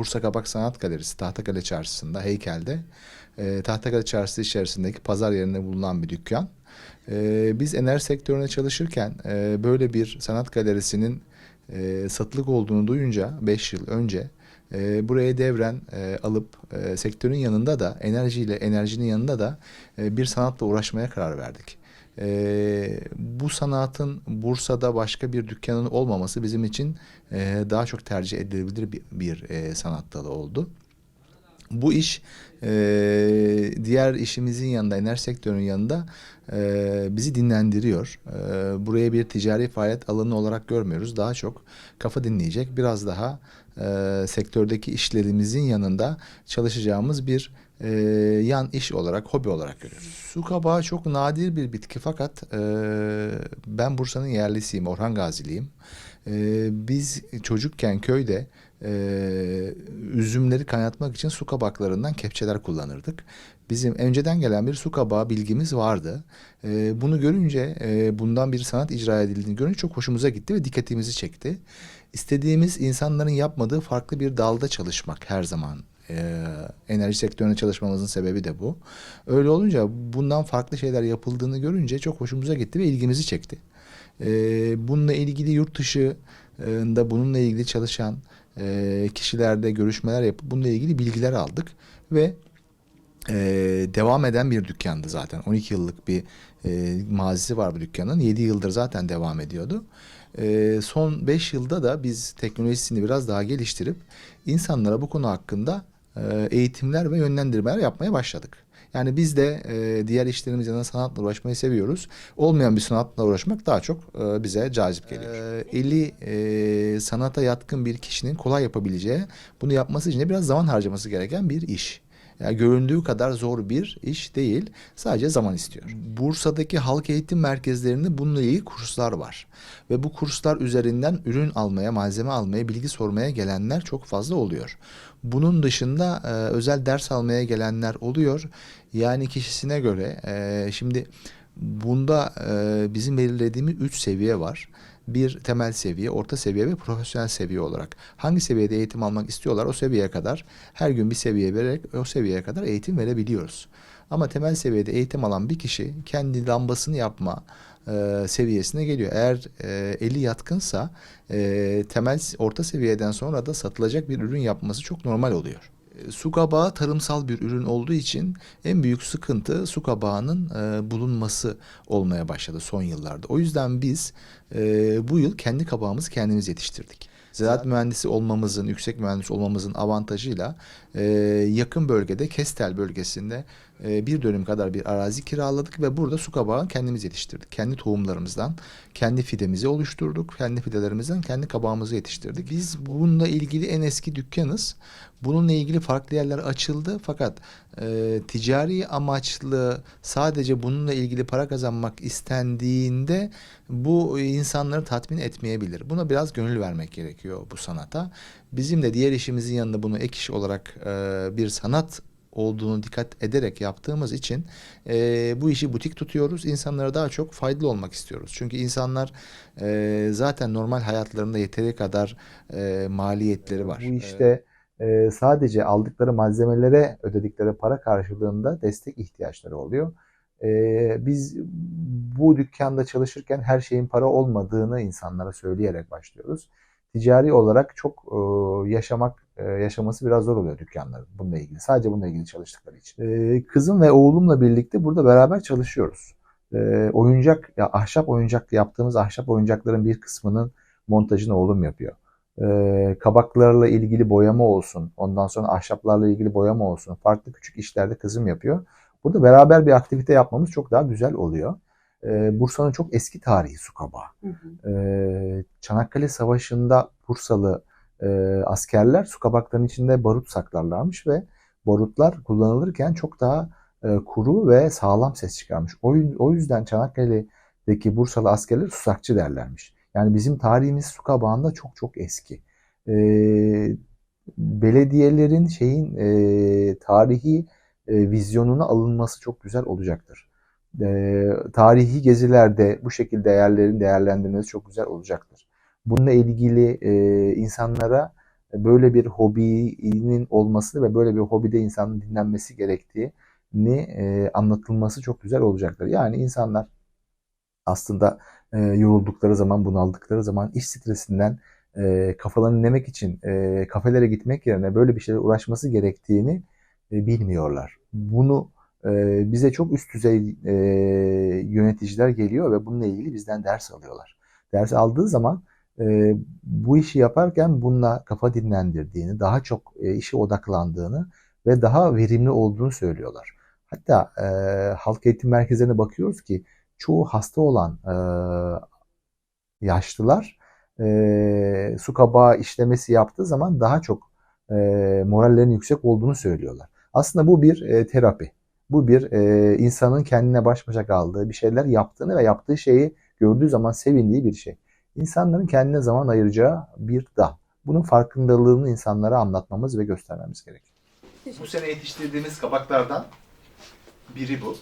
Bursa Kabak Sanat Galerisi Tahtakale Çarşısı'nda heykelde e, Tahtakale Çarşısı içerisindeki pazar yerinde bulunan bir dükkan. E, biz enerji sektörüne çalışırken e, böyle bir sanat galerisinin e, satılık olduğunu duyunca 5 yıl önce e, buraya devren e, alıp e, sektörün yanında da enerjiyle enerjinin yanında da e, bir sanatla uğraşmaya karar verdik. E, bu sanatın Bursa'da başka bir dükkanın olmaması bizim için e, daha çok tercih edilebilir bir, bir e, sanat dalı oldu. Bu iş e, diğer işimizin yanında, enerji sektörünün yanında e, bizi dinlendiriyor. E, buraya bir ticari faaliyet alanı olarak görmüyoruz. Daha çok kafa dinleyecek, biraz daha e, sektördeki işlerimizin yanında çalışacağımız bir e, yan iş olarak, hobi olarak görüyoruz. Su kabağı çok nadir bir bitki fakat e, ben Bursa'nın yerlisiyim, Orhan Gaziliyim. E, biz çocukken köyde e, üzümleri kaynatmak için su kabaklarından kepçeler kullanırdık. Bizim önceden gelen bir su kabağı bilgimiz vardı. E, bunu görünce, e, bundan bir sanat icra edildiğini görünce çok hoşumuza gitti ve dikkatimizi çekti. İstediğimiz insanların yapmadığı farklı bir dalda çalışmak her zaman ee, enerji sektöründe çalışmamızın sebebi de bu. Öyle olunca bundan farklı şeyler yapıldığını görünce çok hoşumuza gitti ve ilgimizi çekti. Ee, bununla ilgili yurt dışında bununla ilgili çalışan e, kişilerde görüşmeler yapıp bununla ilgili bilgiler aldık ve e, devam eden bir dükkandı zaten. 12 yıllık bir e, mazisi var bu dükkanın. 7 yıldır zaten devam ediyordu. E, son 5 yılda da biz teknolojisini biraz daha geliştirip insanlara bu konu hakkında e, eğitimler ve yönlendirmeler yapmaya başladık. Yani biz de e, diğer işlerimiz yanında sanatla uğraşmayı seviyoruz. Olmayan bir sanatla uğraşmak daha çok e, bize cazip geliyor. E, eli e, sanata yatkın bir kişinin kolay yapabileceği, bunu yapması için de biraz zaman harcaması gereken bir iş. Yani göründüğü kadar zor bir iş değil. Sadece zaman istiyor. Bursa'daki halk eğitim merkezlerinde bununla ilgili kurslar var. Ve bu kurslar üzerinden ürün almaya, malzeme almaya, bilgi sormaya gelenler çok fazla oluyor. Bunun dışında e, özel ders almaya gelenler oluyor. Yani kişisine göre e, şimdi bunda e, bizim belirlediğimiz üç seviye var bir temel seviye, orta seviye ve profesyonel seviye olarak. Hangi seviyede eğitim almak istiyorlar o seviyeye kadar her gün bir seviye vererek o seviyeye kadar eğitim verebiliyoruz. Ama temel seviyede eğitim alan bir kişi kendi lambasını yapma e, seviyesine geliyor. Eğer e, eli yatkınsa e, temel orta seviyeden sonra da satılacak bir ürün yapması çok normal oluyor. Su kabağı tarımsal bir ürün olduğu için en büyük sıkıntı su kabağının e, bulunması olmaya başladı son yıllarda. O yüzden biz e, bu yıl kendi kabağımızı kendimiz yetiştirdik. Ziraat mühendisi olmamızın, yüksek mühendis olmamızın avantajıyla e, yakın bölgede, Kestel bölgesinde e, bir dönüm kadar bir arazi kiraladık ve burada su kabağı kendimiz yetiştirdik. Kendi tohumlarımızdan, kendi fidemizi oluşturduk. Kendi fidelerimizden kendi kabağımızı yetiştirdik. Biz bununla ilgili en eski dükkanız. Bununla ilgili farklı yerler açıldı fakat e, ticari amaçlı sadece bununla ilgili para kazanmak istendiğinde bu insanları tatmin etmeyebilir. Buna biraz gönül vermek gerekiyor bu sanata. Bizim de diğer işimizin yanında bunu ek iş olarak e, bir sanat olduğunu dikkat ederek yaptığımız için e, bu işi butik tutuyoruz. İnsanlara daha çok faydalı olmak istiyoruz. Çünkü insanlar e, zaten normal hayatlarında yeteri kadar e, maliyetleri var. Bu işte e, sadece aldıkları malzemelere ödedikleri para karşılığında destek ihtiyaçları oluyor. E, biz bu dükkanda çalışırken her şeyin para olmadığını insanlara söyleyerek başlıyoruz. Ticari olarak çok e, yaşamak e, yaşaması biraz zor oluyor dükkanların bununla ilgili. Sadece bununla ilgili çalıştıkları için. E, kızım ve oğlumla birlikte burada beraber çalışıyoruz. E, oyuncak ya ahşap oyuncak yaptığımız ahşap oyuncakların bir kısmının montajını oğlum yapıyor. E, kabaklarla ilgili boyama olsun, ondan sonra ahşaplarla ilgili boyama olsun, farklı küçük işlerde kızım yapıyor. Burada beraber bir aktivite yapmamız çok daha güzel oluyor. E, Bursa'nın çok eski tarihi su kabağı. Hı hı. E, Çanakkale Savaşı'nda Bursalı e, askerler su kabaklarının içinde barut saklarlarmış ve barutlar kullanılırken çok daha e, kuru ve sağlam ses çıkarmış. O, o yüzden Çanakkale'deki Bursalı askerler susakçı derlermiş. Yani bizim tarihimiz su kabağında çok çok eski. E, belediyelerin şeyin e, tarihi e, vizyonuna alınması çok güzel olacaktır. E, tarihi gezilerde bu şekilde değerlerin değerlendirilmesi çok güzel olacaktır. Bununla ilgili e, insanlara böyle bir hobinin olması ve böyle bir hobide insanın dinlenmesi gerektiğini e, anlatılması çok güzel olacaktır. Yani insanlar aslında e, yoruldukları zaman, bunaldıkları zaman iş stresinden e, kafalarını dinlemek için e, kafelere gitmek yerine böyle bir şeyle uğraşması gerektiğini e, bilmiyorlar. Bunu e, bize çok üst düzey e, yöneticiler geliyor ve bununla ilgili bizden ders alıyorlar. Ders aldığı zaman e, bu işi yaparken bununla kafa dinlendirdiğini, daha çok e, işe odaklandığını ve daha verimli olduğunu söylüyorlar. Hatta e, halk eğitim merkezlerine bakıyoruz ki çoğu hasta olan e, yaşlılar e, su kabağı işlemesi yaptığı zaman daha çok e, morallerinin yüksek olduğunu söylüyorlar. Aslında bu bir e, terapi. Bu bir e, insanın kendine baş başa kaldığı bir şeyler yaptığını ve yaptığı şeyi gördüğü zaman sevindiği bir şey. İnsanların kendine zaman ayıracağı bir dal. Bunun farkındalığını insanlara anlatmamız ve göstermemiz gerekiyor. Bu sene yetiştirdiğimiz kabaklardan biri bu.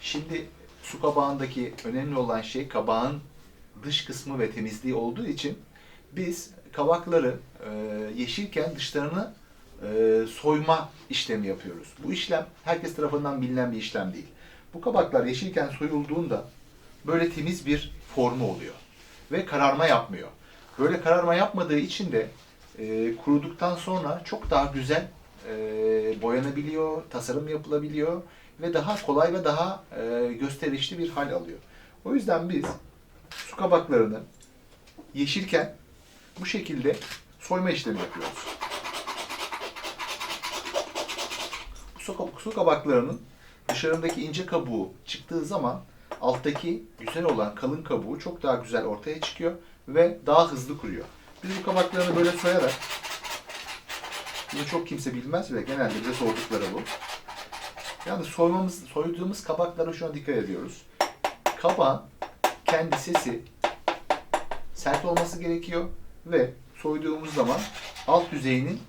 Şimdi su kabağındaki önemli olan şey kabağın dış kısmı ve temizliği olduğu için biz kabakları e, yeşilken dışlarını e, soyma işlemi yapıyoruz. Bu işlem herkes tarafından bilinen bir işlem değil. Bu kabaklar yeşilken soyulduğunda böyle temiz bir formu oluyor ve kararma yapmıyor. Böyle kararma yapmadığı için de e, kuruduktan sonra çok daha güzel e, boyanabiliyor, tasarım yapılabiliyor ve daha kolay ve daha e, gösterişli bir hal alıyor. O yüzden biz su kabaklarını yeşilken bu şekilde soyma işlemi yapıyoruz. Su, su kabaklarının dışarındaki ince kabuğu çıktığı zaman alttaki güzel olan kalın kabuğu çok daha güzel ortaya çıkıyor ve daha hızlı kuruyor. Biz bu kabaklarını böyle soyarak bunu çok kimse bilmez ve genelde bize sordukları bu. Yani soymamız, soyduğumuz kabaklara şuna dikkat ediyoruz. Kabağın kendi sesi sert olması gerekiyor ve soyduğumuz zaman alt yüzeyinin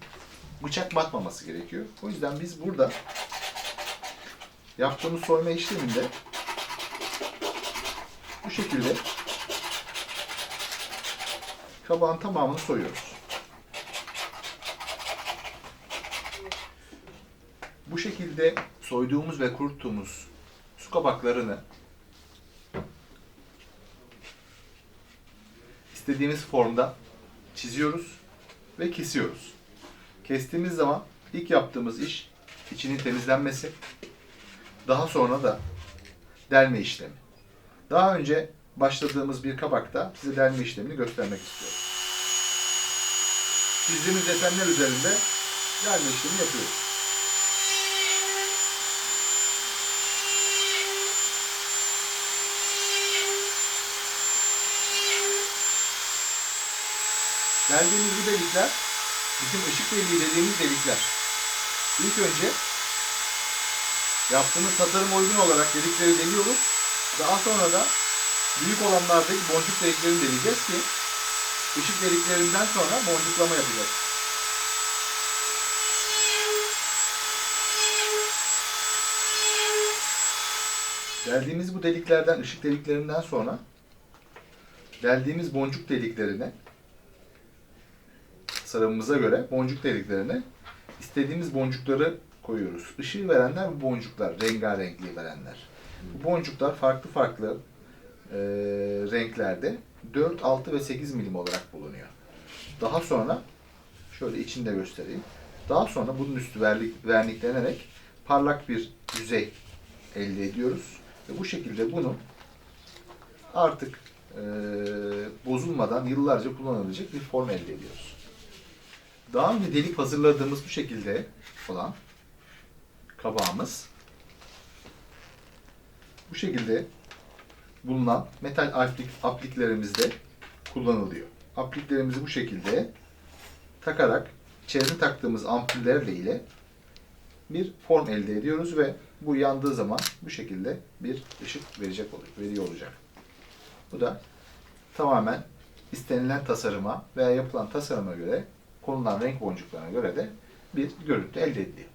bıçak batmaması gerekiyor. O yüzden biz burada yaptığımız soyma işleminde bu şekilde kabağın tamamını soyuyoruz. Bu şekilde soyduğumuz ve kuruttuğumuz su kabaklarını istediğimiz formda çiziyoruz ve kesiyoruz. Kestiğimiz zaman ilk yaptığımız iş içinin temizlenmesi. Daha sonra da delme işlemi. Daha önce başladığımız bir kabakta size delme işlemini göstermek istiyorum. Çizdiğimiz desenler üzerinde delme işlemi yapıyoruz. Deldiğimiz bu delikler bizim ışık deliği dediğimiz delikler. İlk önce yaptığımız tasarım uygun olarak delikleri deliyoruz. Daha sonra da büyük olanlardaki boncuk deliklerini deleyeceğiz ki ışık deliklerinden sonra boncuklama yapacağız. Deldiğimiz bu deliklerden, ışık deliklerinden sonra deldiğimiz boncuk deliklerine tasarımımıza göre boncuk deliklerine istediğimiz boncukları koyuyoruz. Işığı verenler bu boncuklar, rengarenkliği verenler. Bu boncuklar farklı farklı e, renklerde 4, 6 ve 8 milim olarak bulunuyor. Daha sonra şöyle içinde göstereyim. Daha sonra bunun üstü verlik, verniklenerek parlak bir yüzey elde ediyoruz. Ve bu şekilde bunu artık e, bozulmadan yıllarca kullanılabilecek bir form elde ediyoruz. Daha önce delik hazırladığımız bu şekilde olan kabağımız bu şekilde bulunan metal aplik, apliklerimizde kullanılıyor. Apliklerimizi bu şekilde takarak içerisine taktığımız ampullerle ile bir form elde ediyoruz ve bu yandığı zaman bu şekilde bir ışık verecek veriyor olacak. Bu da tamamen istenilen tasarıma veya yapılan tasarıma göre konulan renk boncuklarına göre de bir görüntü elde ediliyor.